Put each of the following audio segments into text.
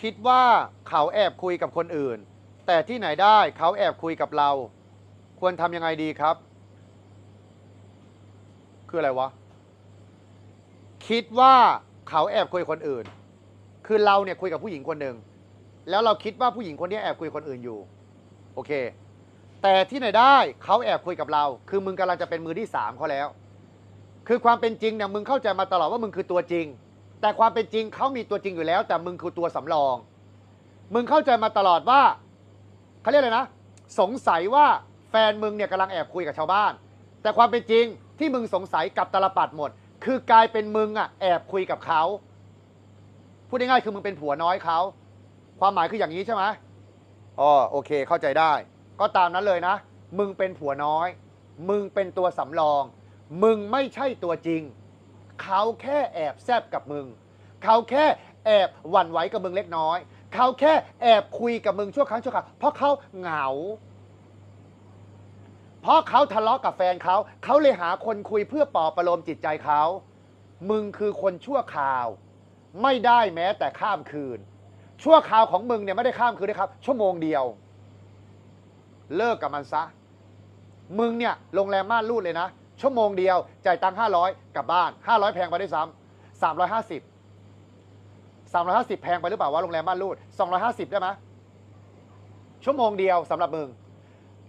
คิดว่าเขาแอบคุยกับคนอื่น แต่ที่ไหนได้เขาแอบคุยกับเรา ควรทำยังไงดีครับ คืออะไรวะ คิดว่าเขาแอบคุยคนอื่น คือเราเนี่ยคุยกับผู้หญิงคนหนึ่งแล้วเราคิดว่าผู้หญิงคนนี้แอบคุยคนอื่นอยู่ โอเค แต่ที่ไหนได้เขาแอบคุยกับเรา คือมึงกำลังจะเป็นมือที่สามเขาแล้ว คือความเป็นจริงเนี่ยมึงเข้าใจมาตลอดว่ามึงคือตัวจริง แต่ความเป็นจริงเขามีตัวจริงอยู่แล้ว แต่มึงคือตัวสำรอง มึงเข้าใจมาตลอดว่าเขาเรียกอะไรนะ สงสัยว่าแฟนมึงเนี่ยกำลังแอบคุยกับชาวบ้าน แต่ความเป็นจริงที่มึงสงสัยกับตลปัดหมด คือกลายเป็นมึงอะแอบคุยกับเขาพูดง่ายๆคือมึงเป็นผัวน้อยเขาความหมายคืออย่างนี้ใช่ไหมอ๋อโอเค เข้าใจได้ ก็ตามนั้นเลยนะ มึงเป็นผัวน้อย มึงเป็นตัวสำรอง มึงไม่ใช่ตัวจริง เขาแค่แอบแซบกับมึง เขาแค่แอบหวั่นไหวกับมึงเล็กน้อย เขาแค่แอบคุยกับมึงชั่วครั้งชั่วคราวเพราะเขาเหงา เพราะเขาทะเลาะกับแฟนเขา เขาเลยหาคนคุยเพื่อปลอบประโลมจิตใจเขา มึงคือคนชั่วคราว ไม่ได้แม้แต่ข้ามคืน ชั่วคราวของมึงเนี่ยไม่ได้ข้ามคืนนะครับ ชั่วโมงเดียว เลิกกับมันซะ มึงเนี่ยโรงแรมม่านรูดเลยนะ ชั่วโมงเดียว จ่ายตังค์ห้าร้อยกลับบ้านห้าร้อยแพงไปด้วยซ้ำสามร้อยห้าสิบสามร้อยห้าสิบแพงไปหรือเปล่าว่าโรงแรมม่านรูดสองร้อยห้าสิบได้ไหมชั่วโมงเดียวสำหรับมึง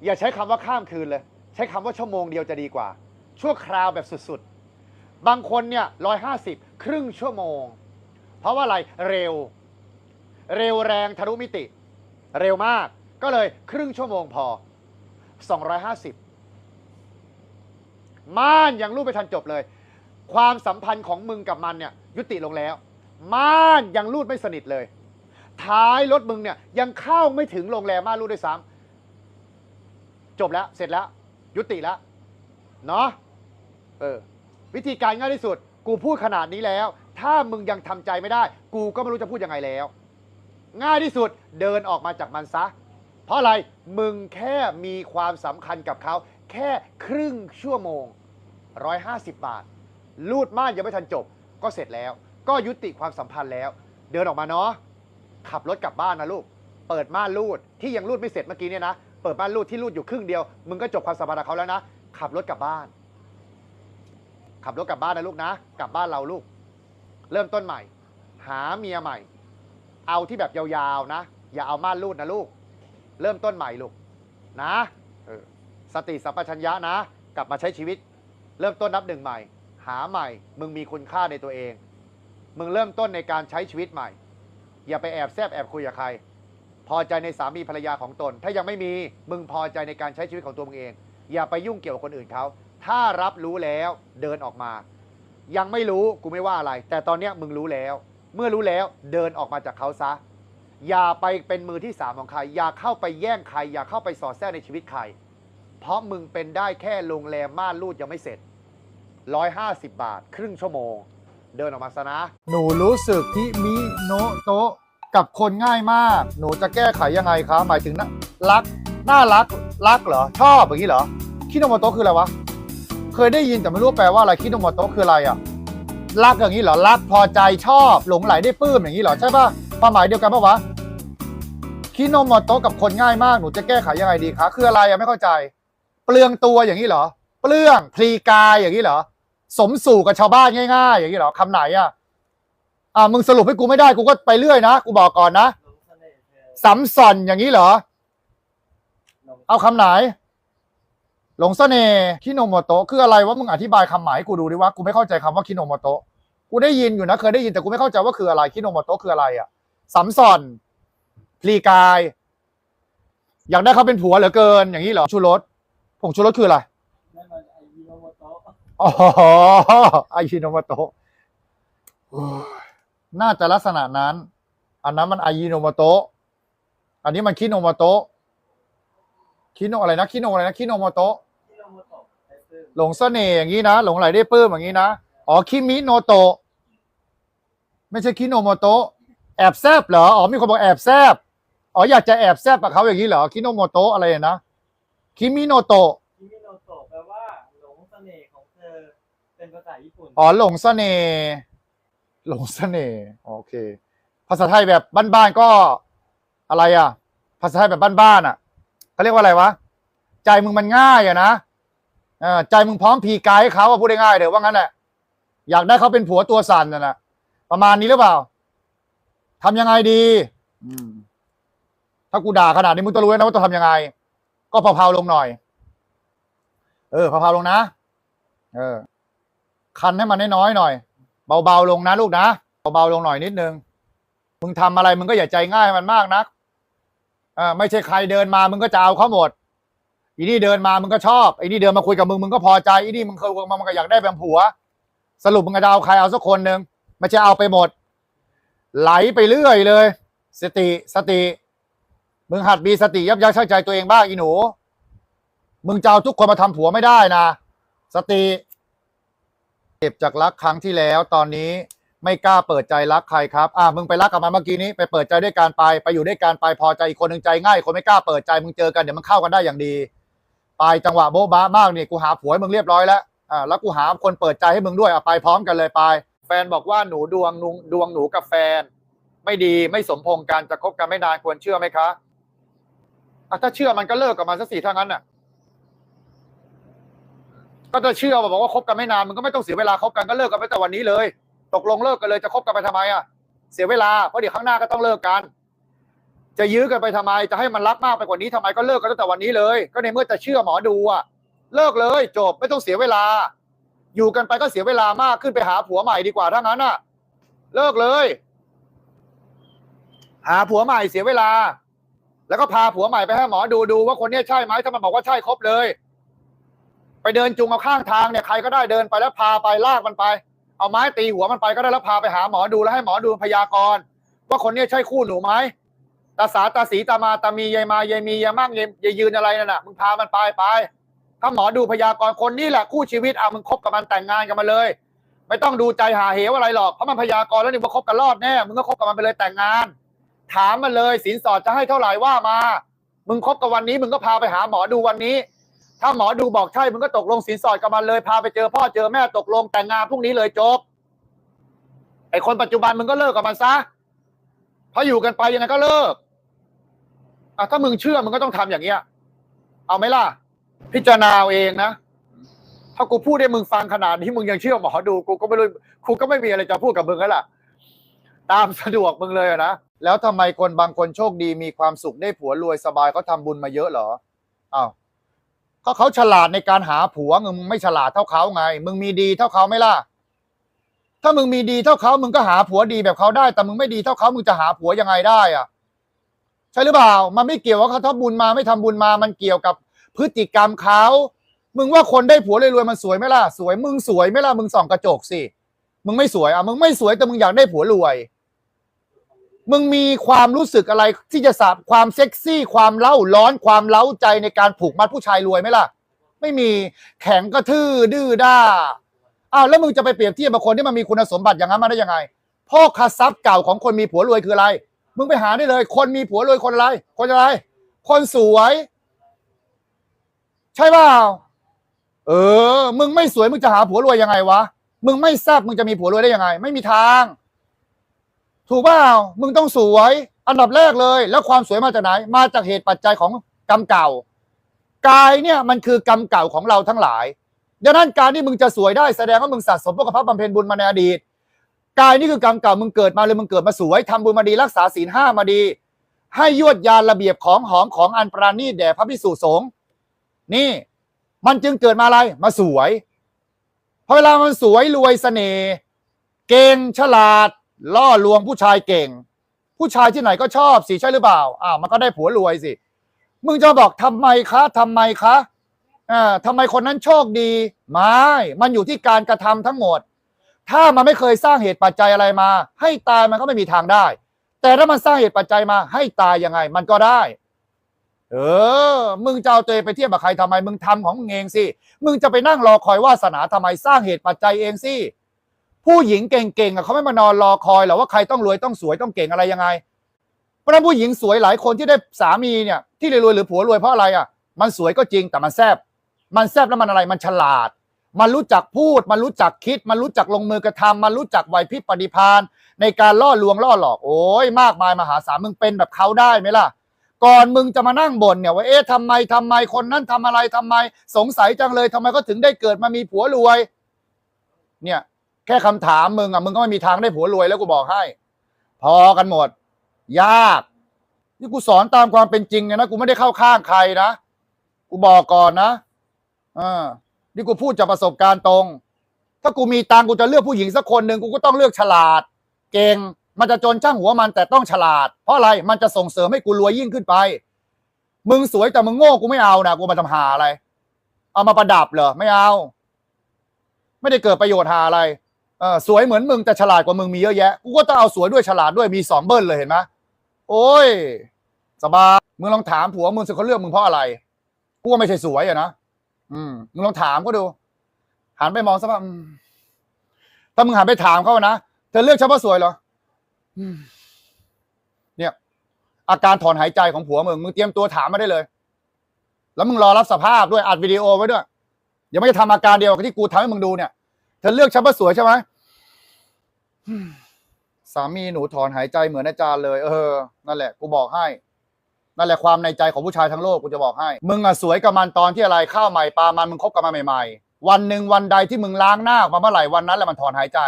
อย่าใช้คำว่าข้ามคืนเลย ใช้คำว่าชั่วโมงเดียวจะดีกว่า ชั่วคราวแบบสุดๆ บางคนเนี่ยร้อยห้าสิบครึ่งชั่วโมง เพราะว่าอะไรเร็ว เร็วแรงทะลุมิติ เร็วมากก็เลยครึ่งชั่วโมงพอ 250 ม่านยังรูดไปทันจบเลย ความสัมพันธ์ของมึงกับมันเนี่ยยุติลงแล้ว ม่านยังรูดไม่สนิทเลย ท้ายรถมึงเนี่ยยังเข้าไม่ถึงโรงแรมม่านรูดด้วยซ้ำจบแล้วเสร็จแล้ว ยุติแล้วเนาะเออวิธีการง่ายที่สุด กูพูดขนาดนี้แล้ว ถ้ามึงยังทำใจไม่ได้ กูก็ไม่รู้จะพูดยังไงแล้ว ง่ายที่สุดเดินออกมาจากมันซะ เพราะอะไรมึงแค่มีความสำคัญกับเขา แค่ครึ่งชั่วโมง 150 บาทลูดม่านยังไม่ทันจบ ก็เสร็จแล้ว ก็ยุติความสัมพันธ์แล้ว เดินออกมาเนาะขับรถกลับบ้านนะลูก เปิดม่านรูดที่ยังรูดไม่เสร็จเมื่อกี้เนี่ยนะ เปิดม่านรูดที่รูดอยู่ครึ่งเดียว มึงก็จบความสัมพันธ์กับเขาแล้วนะ ขับรถกลับบ้าน ขับรถกลับบ้านนะลูกนะ กลับบ้านเราลูก เริ่มต้นใหม่ หาเมียใหม่ เอาที่แบบยาวๆนะ อย่าเอาม่านรูดนะลูก เริ่มต้นใหม่ลูก นะเออสติสัมปชัญญะนะ กลับมาใช้ชีวิต เริ่มต้นนับหนึ่งใหม่ หาใหม่ มึงมีคุณค่าในตัวเอง มึงเริ่มต้นในการใช้ชีวิตใหม่ อย่าไปแอบแซบแอบคุยกับใคร พอใจในสามีภรรยาของตน ถ้ายังไม่มีมึงพอใจในการใช้ชีวิตของตัวมึงเอง อย่าไปยุ่งเกี่ยวกับคนอื่นเขา ถ้ารับรู้แล้วเดินออกมา ยังไม่รู้กูไม่ว่าอะไร แต่ตอนเนี้มึงรู้แล้ว เมื่อรู้แล้วเดินออกมาจากเขาซะอย่าไปเป็นมือที่สามของใคร อย่าเข้าไปแย่งใคร อย่าเข้าไปสอดแทรกในชีวิตใคร เพราะมึงเป็นได้แค่โรงแรมม่านรูดยังไม่เสร็จ 150 บาท ครึ่งชั่วโมง เดินออกมาซะนะ หนูรู้สึกที่มิโนโตะกับคนง่ายมาก หนูจะแก้ไขยังไงคะ หมายถึงนะรัก น่ารัก รักเหรอ ชอบอย่างนี้เหรอ คิโนโมโตะคืออะไรวะ เคยได้ยินแต่ไม่รู้แปลว่าอะไร คิโนโมโตะคืออะไรอะ รักอย่างนี้เหรอ รักพอใจชอบ หลงไหลได้ปลื้มอย่างนี้เหรอ ใช่ป่ะความหมายเดียวกันปะวะ คิโนโมโตะกับคนง่ายมาก หนูจะแก้ไขยังไงดีคะ คืออะไรอะไม่เข้าใจ เปลืองตัวอย่างนี้เหรอ เปลืองพลีกายอย่างนี้เหรอ สมสู่กับชาวบ้านง่าย ๆ อย่างนี้เหรอคำไหนอะอ่ามึงสรุปให้กูไม่ได้กูก็ไปเรื่อยนะกูบอกก่อนนะสัมสอนอย่างนี้เหรอ เอาคำไหน หลงเสน่ห์คิโนโมโตะคืออะไรวะมึงอธิบายคำหมายให้กูดูดิว่ากูไม่เข้าใจคำว่าคิโนโมโตะกูได้ยินอยู่นะเคยได้ยินแต่กูไม่เข้าใจว่าคืออะไรคิโนโมโตะคืออะไรอะสัมสอนพลีกาย อยากได้เขาเป็นผัวเหลือเกิน อย่างนี้เหรอชูรสผงชูรสคืออะไร นั่นมันไอยิโนโมโต อ๋อไอชิโนมโตะน่าจะลักษณะนั้น อันนั้นมันไอยิโนมโตะอันนี้มันคิโนมโตะคิโนอะไรนะคิโนอะไรนะคิโนโมโตะยิโนมโตะหลงเสน่ห์อย่างนี้นะ หลงไหลได้ปื้มอย่างนี้นะ อ๋อคิมิโนโตะไม่ใช่คิโนโมโตะแอบแซบเหรอ อ๋อมีคนบอกแอบแซบอ๋ออยากจะแอบแซบกับเขาอย่างนี้เหรอคิโนโมโตะอะไรนะคิมิโนโตะ ยิมิโนโตะแปลว่าหลงเสน่ห์ของเธอ เป็นภาษาญี่ปุ่นอ๋อหลงเสน่ห์หลงเสน่ห์โอเค ภาษาไทยแบบบ้านๆก็อะไรอะ ภาษาไทยแบบบ้านๆอะเขาเรียกว่าอะไรวะ ใจมึงมันง่ายอะนะออใจมึงพร้อมพีกายให้เขาอะพูดง่ายๆเดี๋ยวว่างั้นแหละอยากได้เขาเป็นผัวตัวสั่นน่ะนะประมาณนี้หรือเปล่าทำยังไงดีถ้ากูด่าขนาดนี้มึงต้องรู้แล้วนะว่าต้องทำยังไง ก็เผาๆลงหน่อย เออเผาๆลงนะ เออ คันให้มันน้อยๆหน่อย เบาๆลงนะลูกนะเบาๆลงหน่อยนิดนึงมึงทำอะไรมึงก็อย่าใจง่ายมันมากนักออไม่ใช่ใครเดินมามึงก็จะเอาเขาหมดอีนี่เดินมามึงก็ชอบไอ้นี่เดินมาคุยกับมึงมึงก็พอใจอีนี่มึงเคยมามึงก็อยากได้เป็นผัว สรุปมึงจะเอาใครเอาสักคนหนึ่งไม่ใช่เอาไปหมด ไหลไปเรื่อยเลย สติสติ มึงหัดมีสติยับยั้งชั่งใจตัวเองบ้างอีหนู มึงจะเอาทุกคนมาทำผัวไม่ได้นะ สติ เก็บจากรักครั้งที่แล้ว ตอนนี้ไม่กล้าเปิดใจรักใครครับ อะมึงไปรักกับมันเมื่อกี้นี้ไปเปิดใจด้วยการไปไปอยู่ด้วยการไปพอใจอีกคนหนึ่งใจง่าย คนไม่กล้าเปิดใจมึงเจอกันเดี๋ยวมันเข้ากันได้อย่างดีไปจังหวะโบ๊ะบ้ามากนี่กูหาผัวให้มึงเรียบร้อยแล้วอ่าแล้วกูหาคนเปิดใจให้มึงด้วยอะไปพร้อมกันเลยไป แฟนบอกว่าหนูดวงนุงดวงหนูกับแฟน ไม่ดีไม่สมพงกันจะคบกันไม่นานควรเชื่อไหมคะอะถ้าเชื่อมันก็เลิกกับมันซะสิถ้างั้นน่ะ ก็จะเชื่อว่าบอกว่าคบกันไม่นานมันก็ไม่ต้องเสียเวลาคบกันก็เลิกกันไปแต่วันนี้เลย ตกลงเลิกกันเลยจะคบกันไปทำไมอะเสียเวลาเพราะเดี๋ยวข้างหน้าก็ต้องเลิกกัน จะยื้อกันไปทำไม จะให้มันรักมากไปกว่านี้ทำไมก็เลิกกันตั้งแต่วันนี้เลย ก็ในเมื่อจะเชื่อหมอดูอะเลิกเลยจบไม่ต้องเสียเวลา อยู่กันไปก็เสียเวลามากขึ้นไปหาผัวใหม่ดีกว่าถ้างั้นอะ เลิกเลย หาผัวใหม่เสียเวลา แล้วก็พาผัวใหม่ไปให้หมอดูดูว่าคนนี้ใช่ไหมถ้ามันบอกว่าใช่ครบเลย ไปเดินจุงเอาข้างทางเนี่ยใครก็ได้เดินไปแล้วพาไปลากมันไป เอาไม้ตีหัวมันไปก็ได้แล้วพาไปหาหมอดูแล้วให้หมอดูพยากรณ์ว่าคนนี้ใช่คู่หนูไหมตาสาตาสีตามาตามียายมายายมียายมั่งยายยายยืนอะไรนั่นน่ะมึงพามันไปไปถ้าหมอดูพยากรณ์คนนี้แหละคู่ชีวิตเอะมึงคบกับมันแต่งงานกันมาเลย ไม่ต้องดูใจหาเหวอะไรหรอกเพราะมันพยากรณ์แล้วนี่ว่าคบกันรอดแน่มึงก็คบกับมันไปเลยแต่งงาน ถามมันเลยสินสอดจะให้เท่าไหร่ว่ามา มึงคบกับวันนี้มึงก็พาไปหาหมอดูวันนี้ ถ้าหมอดูบอกใช่มึงก็ตกลงสินสอดกับมันเลย พาไปเจอพ่อเจอแม่ตกลงแต่งงานพรุ่งนี้เลยจบไอคนปัจจุบันมึงก็เลิกกับมันซะเพราะอยู่กันไปยังไงก็เลิกอะถ้ามึงเชื่อมึงก็ต้องทำอย่างเงี้ย เอาไหมล่ะ พิจารณาเอาเองนะถ้ากูพูดให้มึงฟังขนาดนี้มึงยังเชื่อหมอดูกูก็ไม่รู้กูก็ไม่มีอะไรจะพูดกับมึงแล้วล่ะ ตามสะดวกมึงเลยนะแล้วทำไมคนบางคนโชคดีมีความสุขได้ผัวรวยสบายเขาทำบุญมาเยอะเหรออ้าว ก็เขาฉลาดในการหาผัวมึงไม่ฉลาดเท่าเขาไง มึงมีดีเท่าเขาไหมล่ะ ถ้ามึงมีดีเท่าเขามึงก็หาผัวดีแบบเขาได้ แต่มึงไม่ดีเท่าเขามึงจะหาผัวยังไงได้อะใช่หรือเปล่า มันไม่เกี่ยวว่าเขาทำบุญมาไม่ทำบุญมา มันเกี่ยวกับพฤติกรรมเขามึงว่าคนได้ผัวรวยๆมันสวยไหมล่ะ สวย มึงสวยไหมล่ะ มึงส่องกระจกสิ มึงไม่สวยอะ มึงไม่สวยแต่มึงอยากได้ผัวรวย มึงมีความรู้สึกอะไรที่จะสาบความเซ็กซี่ ความเล่าร้อนความเล้าใจในการผูกมัดผู้ชายรวยไหมล่ะ ไม่มีแข็งกระทื่อดื้อด้าอ้าวแล้วมึงจะไปเปรียบเทียบกับคนที่มันมีคุณสมบัติอย่างนั้นมาได้ยังไง พ่อคาทรัพย์เก่าของคนมีผัวรวยคืออะไร มึงไปหาได้เลย คนมีผัวรวยคนอะไร คนอะไร คนสวย ใช่เปล่าเออ มึงไม่สวยมึงจะหาผัวรวยยังไงวะ มึงไม่แซ่บมึงจะมีผัวรวยได้ยังไง ไม่มีทาง ถูกเปล่ามึงต้องสวย อันดับแรกเลย แล้วความสวยมาจากไหน มาจากเหตุปัจจัยของกรรมเก่า กายเนี่ยมันคือกรรมเก่าของเราทั้งหลายดังนั้นการที่มึงจะสวยได้แสดงว่ามึงสะสมพวกกับพระบำเพ็ญบุญมาในอดีตกายนี่คือกรรมเก่ามึงเกิดมาเลยมึงเกิดมาสวยทำบุญมาดีรักษาศีลห้ามาดี ให้ยวดยานระเบียบของหอมของอันปราณีตแด่พระพิสุสงฆ์นี่มันจึงเกิดมาอะไรมาสวยพอเวลามันสวยรวยเสน่ห์เก่งฉลาด ล่อลวงผู้ชายเก่ง ผู้ชายที่ไหนก็ชอบสิใช่หรือเปล่าอ้าวมันก็ได้ผัวรวยสิ มึงจะบอกทำไมคะทำไมคะอ่าทำไมคนนั้นโชคดีไม่มันอยู่ที่การกระทำทั้งหมด ถ้ามันไม่เคยสร้างเหตุปัจจัยอะไรมา ให้ตายมันก็ไม่มีทางได้ แต่ถ้ามันสร้างเหตุปัจจัยมา ให้ตายยังไง มันก็ได้ เออ มึงจะเอาตัวเองไปเทียบกับใครทำไม มึงทำของมึงเองสิ มึงจะไปนั่งรอคอยวาสนาทำไมสร้างเหตุปัจจัยเองสิ ผู้หญิงเก่งๆอะเขาไม่มานอนรอคอยหรอกว่าใครต้องรวยต้องสวยต้องเก่งอะไรยังไง เพราะฉะนั้นผู้หญิงสวยหลายคนที่ได้สามีเนี่ยที่รวยหรือผัวรวยเพราะอะไรอะ มันสวยก็จริงแต่มันแซบมันแซบแล้วมันอะไรมันฉลาด มันรู้จักพูด มันรู้จักคิด มันรู้จักลงมือกระทำมันรู้จักไหวพริบปฏิภาณในการล่อลวงล่อหลอกโอ้ยมากมายมหาศาลมึงเป็นแบบเขาได้ไหมล่ะ ก่อนมึงจะมานั่งบ่นเนี่ยว่าเอ๊ะทำไมทำไมคนนั้นทำอะไรทำไม สงสัยจังเลยทำไมก็ถึงได้เกิดมามีผัวรวย เนี่ย แค่คำถามมึงอะมึงก็ไม่มีทางได้ผัวรวยแล้วกูบอกให้ พอกันหมด ยาก นี่กูสอนตามความเป็นจริงไงนะกูไม่ได้เข้าข้างใครนะกูบอกก่อนนะอ่านี่กูพูดจากประสบการณ์ตรง ถ้ากูมีตังกูจะเลือกผู้หญิงสักคนหนึ่งกูก็ต้องเลือกฉลาด เก่งมันจะจนช่างหัวมันแต่ต้องฉลาด เพราะอะไรมันจะส่งเสริมให้กูรวยยิ่งขึ้นไป มึงสวยแต่มึงโง่กูไม่เอานะกูมาทำหาอะไร เอามาประดับเหรอไม่เอา ไม่ได้เกิดประโยชน์หาอะไร เออสวยเหมือนมึงแต่ฉลาดกว่ามึงมีเยอะแยะกูก็ต้องเอาสวยด้วยฉลาดด้วยมีสองเบิ้ลเลยเห็นไหมโอ้ยสบายมึงลองถามผัวมึงสิเขาเลือกมึงเพราะอะไรกูว่าไม่ใช่สวยอะนะอืมมึงลองถามก็ดูหันไปมองสักพักถ้ามึงหันไปถามเขานะเธอเลือกเฉพาะสวยเหรอเนี่ย อาการถอนหายใจของผัวมึงมึงเตรียมตัวถามมาได้เลย แล้วมึงรอรับสภาพด้วยอัดวิดีโอไว้ด้วยอย่าไม่จะทำอาการเดียวกับที่กูทำให้มึงดูเนี่ย เธอเลือกฉันเพราสวยใช่ไหมสามีหนูถอนหายใจเหมือนอาจารย์เลย เออ นั่นแหละ กูบอกให้ นั่นแหละความในใจของผู้ชายทั้งโลกกูจะบอกให้ มึงอะสวยกับมันตอนที่อะไรข้าวใหม่ปลามันมึงคบกันมาใหม่ๆ วันหนึ่งวันใดที่มึงล้างหน้าออกมาเมื่อไหร่วันนั้นแหละมันถอนหายใจ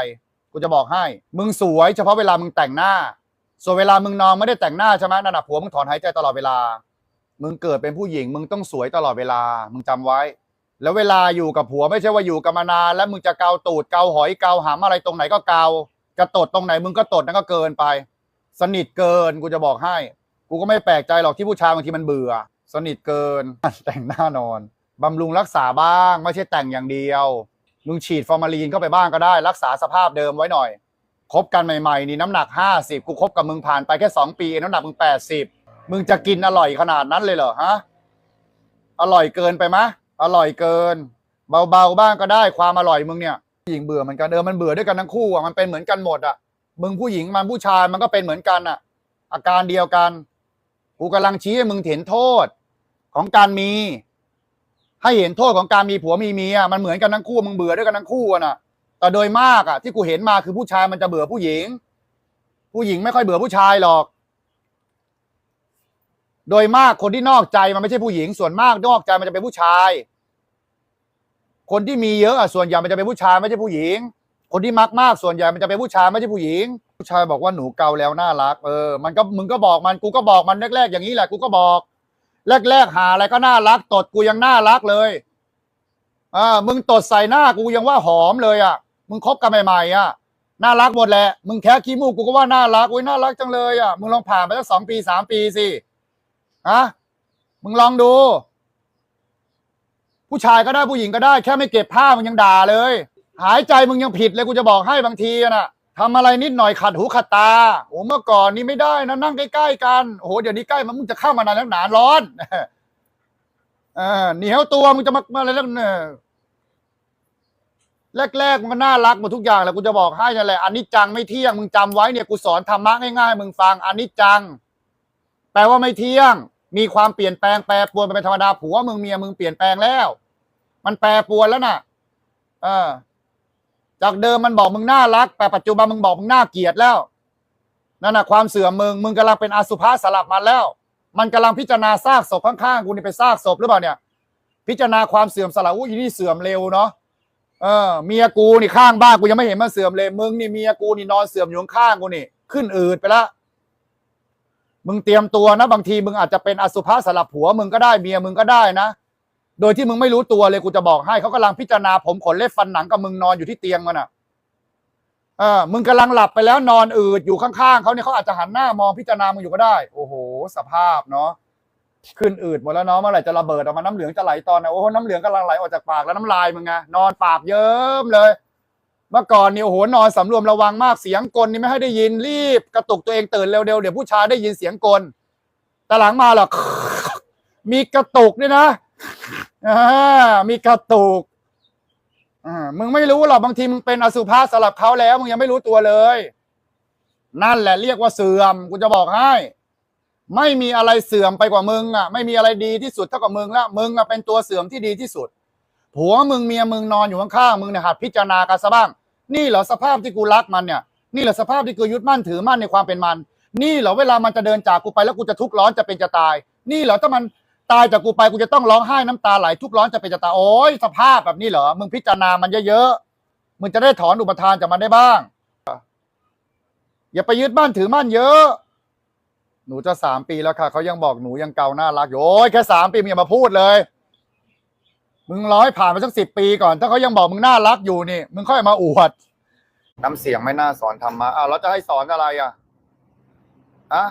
กูจะบอกให้ มึงสวยเฉพาะเวลามึงแต่งหน้า ส่วนเวลามึงนอนไม่ได้แต่งหน้าใช่ไหมนั่นน่ะผัวมึงถอนหายใจตลอดเวลา มึงเกิดเป็นผู้หญิง มึงต้องสวยตลอดเวลา มึงจำไว้ แล้วเวลาอยู่กับผัวไม่ใช่ว่าอยู่กันมานานแล้วมึงจะเกาตูดเกาหอยเกาหามอะไรตรงไหนก็เกาจะตดตรงไหนมึงก็ตดนั่นก็เกินไป สนิทเกินกูจะบอกให้ กูก็ไม่แปลกใจหรอกที่ผู้ชายบางทีมันเบื่อ สนิทเกินแต่งหน้านอนบำรุงรักษาบ้าง ไม่ใช่แต่งอย่างเดียว มึงฉีดฟอร์มาลีนเข้าไปบ้างก็ได้ รักษาสภาพเดิมไว้หน่อยคบกันใหม่ๆนี่น้ำหนัก 50 กูคบกับมึงผ่านไปแค่ 2 ปีน้ำหนักมึง 80 มึงจะกินอร่อยขนาดนั้นเลยเหรอฮะอร่อยเกินไปมะ อร่อยเกิน เบาๆบ้างก็ได้ความอร่อยมึงเนี่ยผู้หญิงเบื่อเหมือนกันเออมันเบื่อด้วยกันทั้งคู่อะมันเป็นเหมือนกันหมดอะมึงผู้หญิงมันผู้ชายมันก็เป็นเหมือนกันอะ อาการเดียวกัน กูกำลังชี้ให้มึงเห็นโทษของการมี ให้เห็นโทษของการมีผัวมีเมียมันเหมือนกันทั้งคู่มึงเบื่อด้วยกันทั้งคู่อะน่ะแต่โดยมากอะ ที่กูเห็นมาคือผู้ชายมันจะเบื่อผู้หญิง ผู้หญิงไม่ค่อยเบื่อผู้ชายหรอก โดยมากคนที่นอกใจมันไม่ใช่ผู้หญิงส่วนมากนอกใจมันจะเป็นผู้ชาย คนที่มีเยอะอะส่วนใหญ่มันจะเป็นผู้ชายไม่ใช่ผู้หญิง คนที่มักมากส่วนใหญ่มันจะเป็นผู้ชายไม่ใช่ผู้หญิง ผู้ชายบอกว่าหนูเกาแล้วน่ารักเออมันก็มึงก็บอกมันกูก็บอกมันแรกๆอย่างนี้แหละกูก็บอก แรกๆหาอะไรก็น่ารัก ตดกูยังน่ารักเลยอ่ามึงตดใส่หน้ากูยังว่าหอมเลยอะ มึงคบกันใหม่ๆอะน่ารักหมดแหละ มึงแค่ขี้มูกกูก็ว่าน่ารัก อุ้ยน่ารักจังเลยอะ มึงลองผ่านไปสักสองปีสามปีสิ ฮะ มึงลองดู ผู้ชายก็ได้ผู้หญิงก็ได้แค่ไม่เก็บผ้ามึงยังด่าเลย หายใจมึงยังผิดเลยกูจะบอกให้บางทีนะทำอะไรนิดหน่อยขัดหูขัดตาโอ้เมื่อก่อนนี่ไม่ได้นะนั่งใกล้ๆกันโอ้โหเดี๋ยวนี้ใกล้มันมึงจะเข้ามานานแล้วหนาร้อนเออเหนียวตัวมึงจะมาอะไรแล้วเนี่ยแรกๆมันก็น่ารักหมดทุกอย่างแหละกูจะบอกให้นั่นแหละอันนี้จังไม่เที่ยงมึงจำไว้เนี่ยกูสอนธรรมะง่ายๆมึงฟังอันนี้จัง แปลว่าไม่เที่ยง มีความเปลี่ยนแปลงแปรปรวนไปเป็นธรรมดาผัวมึงเมียมึงเปลี่ยนแปลงแล้ว มันแปรปรวนแล้วน่ะ เออ จากเดิมมันบอกมึงน่ารัก แต่ปัจจุบันมึงบอกมึงน่าเกลียดแล้วนั่นน่ะความเสื่อมมึงมึงกำลังเป็นอสุภะสลับมันแล้ว มันกำลังพิจารณาซากศพข้างๆกูนี่เป็นซากศพหรือเปล่าเนี่ย พิจารณาความเสื่อมสละอุ้ยนี่เสื่อมเร็วเนาะเออเมียกูนี่ข้างบ้านกูยังไม่เห็นมันเสื่อมเลย มึงนี่เมียกูนี่นอนเสื่อมอยู่ข้างกูนี่ ขึ้นอืดไปละ มึงเตรียมตัวนะ บางทีมึงอาจจะเป็นอสุภะสลับผัวมึงก็ได้เมียมึงก็ได้นะ โดยที่มึงไม่รู้ตัวเลยกูจะบอกให้เขากำลังพิจารณาผมขนเล็บฟันหนังกับมึงนอนอยู่ที่เตียงมันอะเออมึงกำลังหลับไปแล้วนอนอืดอยู่ข้างๆเขาเนี่ยเขาอาจจะหันหน้ามองพิจารณามึงอยู่ก็ได้ โอ้โห สภาพเนาะขึ้นอืดหมดแล้วเนาะเมื่อไหร่จะระเบิดออกมาน้ำเหลืองจะไหลตอนไหนโอ้โหน้ำเหลืองกำลังไหลออกจากปากแล้วน้ำลายมึงไงนอนปากเยิ้มเลย เมื่อก่อนเนี่โอ้โหนอนสำรวมระวังมากเสียงกลนี่ไม่ให้ได้ยินรีบกระตุกตัวเองตื่นเร็วๆเดี๋ยวผู้ชายได้ยินเสียงกลแต่หลังมาหรอกมีกระตุกด้วยนะอ่ามีกระตุกอ่ามึงไม่รู้หรอกบางทีมึงเป็นอสุภะสลับเขาแล้วมึงยังไม่รู้ตัวเลย นั่นแหละเรียกว่าเสื่อมกูจะบอกให้ ไม่มีอะไรเสื่อมไปกว่ามึงอะ ไม่มีอะไรดีที่สุดเท่ากับมึงล้วมึงอะเป็นตัวเสื่อมที่ดีที่สุดผัวมึงเมียมึงนอนอยู่ข้างๆมึงเนี่ยหัดพิจารณากันซะบ้าง นี่เหรอสภาพที่กูรักมันเนี่ย นี่เหรอสภาพที่กูยึดมั่นถือมั่นในความเป็นมัน นี่เหรอเวลามันจะเดินจากกูไปแล้วกูจะทุกข์ร้อนจะเป็นจะตาย นี่เหรอถ้ามันตายจากกูไปกูจะต้องร้องไห้น้ำตาไหลทุกข์ร้อนจะเป็นจะตายโอ้ยสภาพแบบนี้เหรอมึงพิจารณามันเยอะๆมึงจะได้ถอนอุปทานจากมันได้บ้าง อย่าไปยึดมั่นถือมั่นเยอะหนูจะสามปีแล้วค่ะเขายังบอกหนูยังเก่าน่ารักอยู่โอ้ยแค่สามปีมึงอย่ามาพูดเลย มึงร้อให้ผ่านไปสักสิบปีก่อน ถ้าเขายังบอกมึงน่ารักอยู่นี่ มึงค่อยมาอวด น้ำเสียงไม่น่าสอนธรรมะอ้าวแล้วจะให้สอนอะไรอะอะ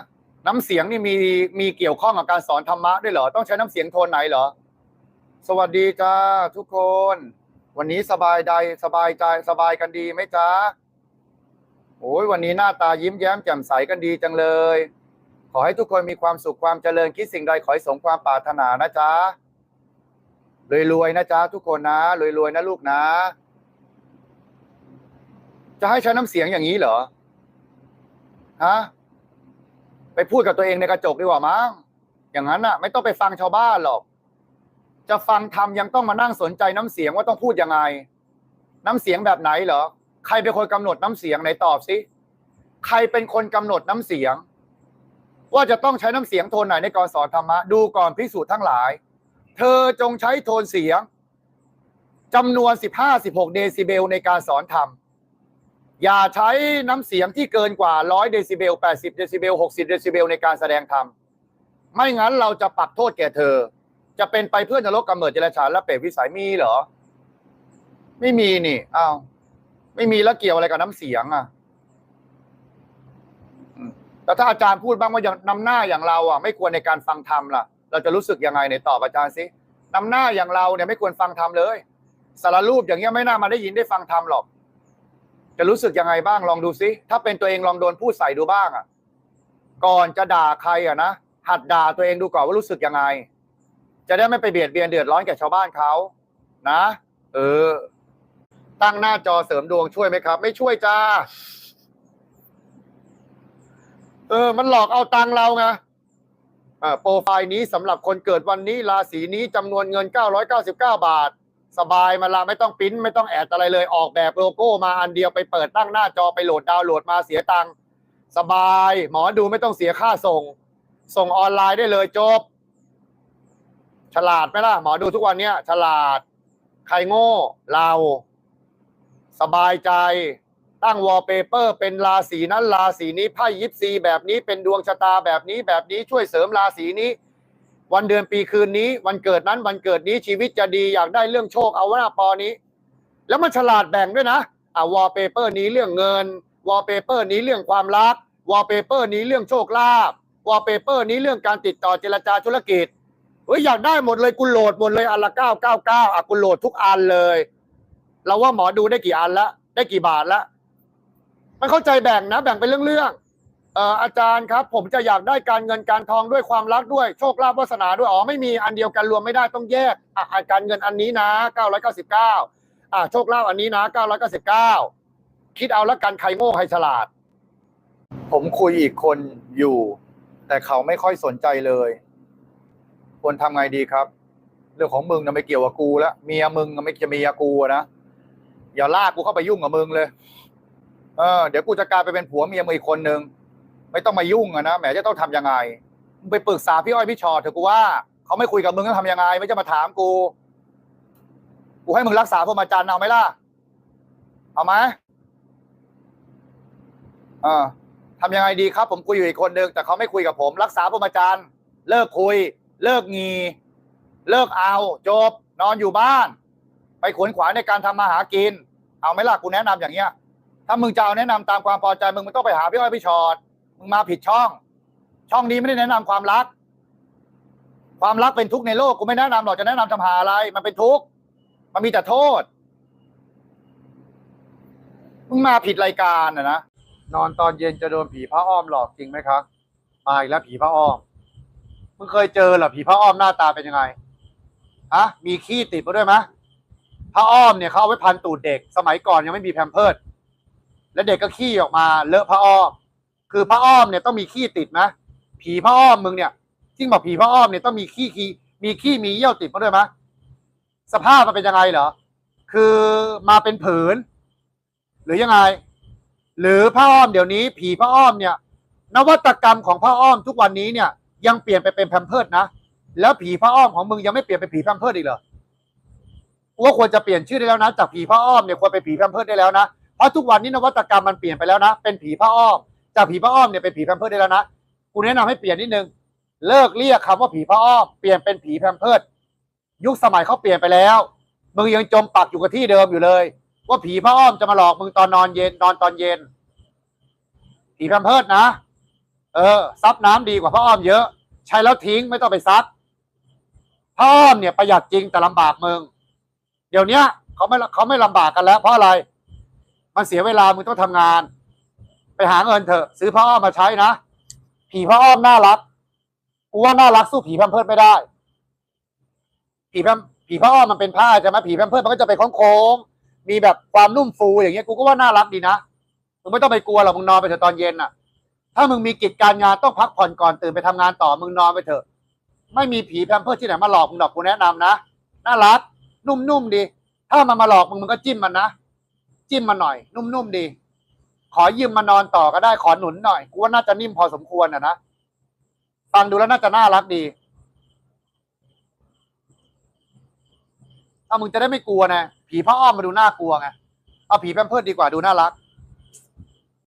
น้ำเสียงนี่มีมีเกี่ยวข้องกับการสอนธรรมะด้วยเหรอ ต้องใช้น้ำเสียงโทนไหนเหรอ สวัสดีจ้าทุกคน วันนี้สบายใจสบายใจสบายกันดีไหมจ้าโอ้ยวันนี้หน้าตายิ้มแย้มแจ่มใสกันดีจังเลย ขอให้ทุกคนมีความสุขความเจริญคิดสิ่งใดขอให้สมความปรารถนานะจ๊ะ รวยๆนะจ๊ะทุกคนนะรวยๆนะลูกนะ จะให้ใช้น้ำเสียงอย่างนี้เหรอฮะไปพูดกับตัวเองในกระจกดีกว่ามั้งอย่างนั้นน่ะ ไม่ต้องไปฟังชาวบ้านหรอก จะฟังทำยังต้องมานั่งสนใจน้ำเสียงว่าต้องพูดยังไง น้ำเสียงแบบไหนเหรอ ใครเป็นคนกำหนดน้ำเสียงไหนตอบสิใครเป็นคนกำหนดน้ำเสียง ว่าจะต้องใช้น้ำเสียงโทนไหนในการสอนธรรมะดูก่อนพิสูจน์ทั้งหลาย เธอจงใช้โทนเสียงจำนวน 15-16 เดซิเบลในการสอนธรรม อย่าใช้น้ำเสียงที่เกินกว่า 100 เดซิเบล 80 เดซิเบล 60 เดซิเบลในการแสดงธรรม ไม่งั้นเราจะปักโทษแก่เธอ จะเป็นไปเพื่อนรกกำเนิดเจรฉานและเปรตวิสัยมีเหรอ ไม่มีนี่อ้าวไม่มีแล้วเกี่ยวอะไรกับน้ำเสียงอะแต่ถ้าอาจารย์พูดบ้างว่าอย่างนำหน้าอย่างเราอะ ไม่ควรในการฟังธรรมล่ะ เราจะรู้สึกยังไงในตอบอาจารย์สินำหน้าอย่างเราเนี่ยไม่ควรฟังธรรมเลย สารรูปอย่างเงี้ยไม่น่ามาได้ยินได้ฟังธรรมหรอก จะรู้สึกยังไงบ้างลองดูซิถ้าเป็นตัวเองลองโดนพูดใส่ดูบ้างอะ ก่อนจะด่าใครอะนะหัดด่าตัวเองดูก่อนว่ารู้สึกยังไง จะได้ไม่ไปเบียดเบียนเดือดร้อนแก่ชาวบ้านเขานะ เออ ตั้งหน้าจอเสริมดวงช่วยไหมครับ ไม่ช่วยจ้าเออ มันหลอกเอาตังเราไง โปรไฟล์นี้สำหรับคนเกิดวันนี้ราศีนี้จำนวนเงิน 999 บาท สบายมาละไม่ต้องปริ้นไม่ต้องแอดอะไรเลยออกแบบโลโก้มาอันเดียวไปเปิดตั้งหน้าจอไปโหลดดาวน์โหลดมาเสียตังค์สบาย หมอดูไม่ต้องเสียค่าส่ง ส่งออนไลน์ได้เลยจบ ฉลาดไหมล่ะ หมอดูทุกวันเนี้ยฉลาด ใครโง่ เรา สบายใจ ตั้งวอลเปเปอร์ เป็นราศีนั้นราศีนี้ไพ่ยิปซีแบบนี้เป็นดวงชะตาแบบนี้แบบนี้ช่วยเสริมราศีนี้ วันเดือนปีคืนนี้ วันเกิดนั้นวันเกิดนี้ชีวิตจะดีอยากได้เรื่องโชคเอาหน้าปอนี้ แล้วมันฉลาดแบ่งด้วยนะอ่าวอลเปเปอร์นี้เรื่องเงินวอลเปเปอร์นี้เรื่องความรักวอลเปเปอร์นี้เรื่องโชคลาภวอลเปเปอร์นี้เรื่องการติดต่อเจรจาธุรกิจเฮ้ยอยากได้หมดเลยกูโหลดหมดเลยอันละเก้าเก้าเก้าอะกูโหลดทุกอันเลย เราว่าหมอดูได้กี่อันละได้กี่บาทละ มันเข้าใจแบ่งนะ แบ่งเป็นเรื่องๆเอ่ออาจารย์ครับ ผมจะอยากได้การเงินการทองด้วยความรักด้วยโชคลาภวาสนาด้วยอ๋อไม่มีอันเดียวกันรวมไม่ได้ต้องแยกอะการเงินอันนี้นะ 999อะโชคลาภอันนี้นะ 999 คิดเอาละกันใครโง่ใครฉลาด ผมคุยอีกคนอยู่ แต่เขาไม่ค่อยสนใจเลยควรทำไงดีครับ เรื่องของมึงนะไม่เกี่ยวกับกูแล้วเมียมึงน่ะไม่จะเมียกูนะอย่าลากกูเข้าไปยุ่งกับมึงเลย เออเดี๋ยวกูจะกลายไปเป็นผัวเมียมึงอีกคนนึงไม่ต้องมายุ่งอะนะแหมจะต้องทำยังไงมึงไปปรึกษาพี่อ้อยพี่ชอเถอะกูว่าเขาไม่คุยกับมึงต้องทำยังไง ไม่จะมาถามกู กูให้มึงรักษาพรหมจรรย์เอาไหมล่ะเอาไหมเออทำยังไงดีครับ ผมคุยอยู่อีกคนนึงแต่เขาไม่คุยกับผม รักษาพรหมจรรย์เลิกคุย เลิกงีเลิกเอา จบ นอนอยู่บ้าน ไปขวนขวายในการทำมาหากิน เอาไหมล่ะกูแนะนำอย่างเงี้ย ถ้ามึงจะเอาแนะนำตามความพอใจมึงมึงต้องไปหาพี่อ้อยพี่ชอตมึงมาผิดช่อง ช่องนี้ไม่ได้แนะนำความรัก ความรักเป็นทุกข์ในโลกกูไม่แนะนำหรอกจะแนะนำทำหาอะไร มันเป็นทุกข์มันมีแต่โทษมึงมาผิดรายการนะนะนอนตอนเย็นจะโดนผีพระอ้อมหลอกจริงไหมครับมาอีกแล้วผีพระอ้อมมึงเคยเจอเหรอผีพระอ้อมหน้าตาเป็นยังไงฮะมีขี้ติดมาด้วยไหมพระอ้อมเนี่ยเขาเอาไว้พันตูดเด็ก สมัยก่อนยังไม่มีแพมเพิร์ด แล้วเด็กก็ขี้ออกมาเลอะพระอ้อม คือพระอ้อมเนี่ยต้องมีขี้ติดนะผีพระอ้อมมึงเนี่ยที่บอกผีพระอ้อมเนี่ยต้องมีขี้ขี้มีขี้มีเยี่ยวติดมาด้วยไหมสภาพมันเป็นยังไงเหรอคือมาเป็นผืน หรือยังไง หรือผ้าอ้อมเดี๋ยวนี้ ผีผ้าอ้อมเนี่ย นวัตกรรมของผ้าอ้อมทุกวันนี้เนี่ย ยังเปลี่ยนไปเป็นแพมเพิร์ดนะแล้วผีผ้าอ้อมของมึงยังไม่เปลี่ยนเป็นผีแพมเพิร์ดอีกเหรอกูว่าควรจะเปลี่ยนชื่อได้แล้วนะจากผีผ้าอ้อมเนี่ยควรเป็นผีแพมเพิร์ดได้แล้วนะ ราะทุกวันนี้นวัตกรรมมันเปลี่ยนไปแล้วนะ เป็นผีผ้าอ้อม จากผีผ้าอ้อมเนี่ยเป็นผีแพมเพิร์ดได้แล้วนะ กูแนะนำให้เปลี่ยนนิดนึง เลิกเรียกคำว่าผีผ้าอ้อม เปลี่ยนเป็นผีแพมเพิร์ดยุคสมัยเขาเปลี่ยนไปแล้ว มึงยังจมปักอยู่กับที่เดิมอยู่เลย ว่าผีผ้าอ้อมจะมาหลอกมึงตอนนอนเย็นนอนตอนเย็น ผีแพมเพิร์ดนะ เออ ซับน้ำดีกว่าผ้าอ้อมเยอะ ใช้แล้วทิ้งไม่ต้องไปซักผ้าอ้อมเนี่ยประหยัดจริงแต่ลำบากมึง เดี๋ยวเนี้ยเขาไม่เขาไม่ลำบากกันแล้วเพราะอะไร มันเสียเวลามึงต้องทำงาน ไปหาเงินเถอะ ซื้อผ้าอ้อมมาใช้นะ ผีผ้าอ้อมน่ารักกูว่าน่ารักสู้ผีแพมเพิร์ดไม่ได้ ผีแพมผีผ้าอ้อมมันเป็นผ้าใช่ไหมผีแพมเพิร์ดมันก็จะเป็นโค้งๆมีแบบความนุ่มฟูอย่างเงี้ยกูก็ว่าน่ารักดีนะมึงไม่ต้องไปกลัวหรอกมึงนอนไปเถอะตอนเย็นน่ะ ถ้ามึงมีกิจการงานต้องพักผ่อนก่อนตื่นไปทำงานต่อมึงนอนไปเถอะ ไม่มีผีแพมเพิร์ดที่ไหนมาหลอกมึงหรอกกูแนะนำนะน่ารัก นุ่มๆดี ถ้ามันมาหลอกมึงมึงก็จิ้มมันนะ จิ้มมันหน่อย นุ่มๆดี ขอยืมมานอนต่อก็ได้ขอหนุนหน่อยกูว่าน่าจะนิ่มพอสมควรอะนะฟังดูแล้วน่าจะน่ารักดีถ้ามึงจะได้ไม่กลัวนะผีพ่ออ้อมมาดูน่ากลัวไงเอาผีแพมเพิร์ดดีกว่าดูน่ารัก